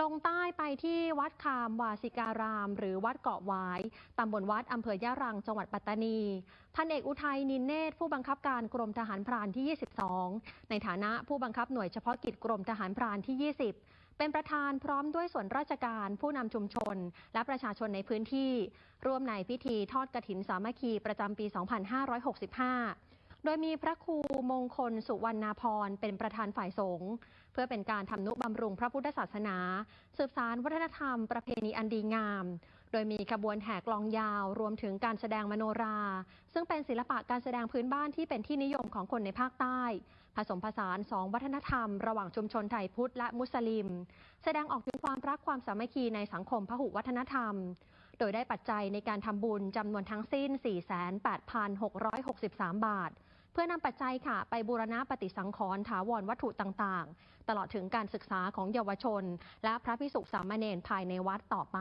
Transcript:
ลงใต้ไปที่วัดคามวาสิการาม หรือวัดเกาะหวายตำบลวัดอำเภอยะรัง จังหวัดปัตตานี พันเอกอุทัยนินเนตผู้บังคับการกรมทหารพรานที่ 22 ในฐานะผู้บังคับหน่วยเฉพาะกิจกรมทหารพรานที่ 20 เป็นประธานพร้อมด้วยส่วนราชการผู้นำชุมชน และประชาชนในพื้นที่ ร่วมในพิธีทอดกฐินสามัคคีประจำปี 2565 โดยมีพระครูมงคลสุวรรณพรเป็นประธานฝ่ายสงฆ์เพื่อเป็นการทำนุบำรุงพระพุทธศาสนา สืบสารวัฒนธรรมประเพณีอันดีงาม โดยมีขบวนแห่กลองยาว รวมถึงการแสดงมโนรา ซึ่งเป็นศิลปะการแสดงพื้นบ้านที่เป็นที่นิยมของคนในภาคใต้ ผสมผสานสองวัฒนธรรม ระหว่างชุมชนไทยพุทธและมุสลิม แสดงออกถึงความรักความสามัคคีในสังคมพหุวัฒนธรรม โดยได้ปัจจัยในการทำบุญจำนวนทั้งสิ้น 48,663 บาท เพื่อนำปัจจัยค่ะ ไปบูรณะปฏิสังขรณ์ถาวรวัตถุต่างๆ ตลอดถึงการศึกษาของเยาวชน และพระพิสุสามเณรภายในวัดต่อไป